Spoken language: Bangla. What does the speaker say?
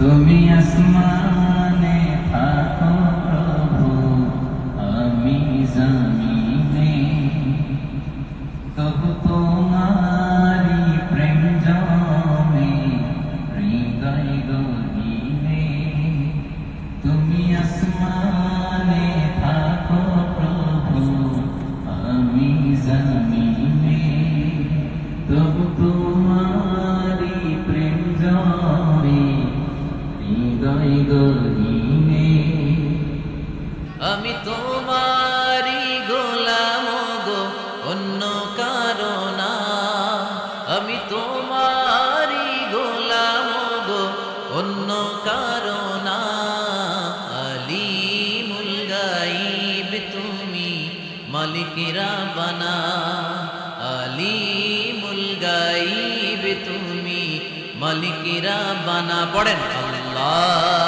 তুমি আসমানে আমি তোমারি গোলাম গো, অন্য কারণা আমি তোমারি গোলাম গো, অন্য কারণা আলিমুল গাইব তুমি, মালিকেরা বানা। আলিমুল গাইব তুমি, মালিকেরা বানা। পড়েন আল্লাহ। 啊。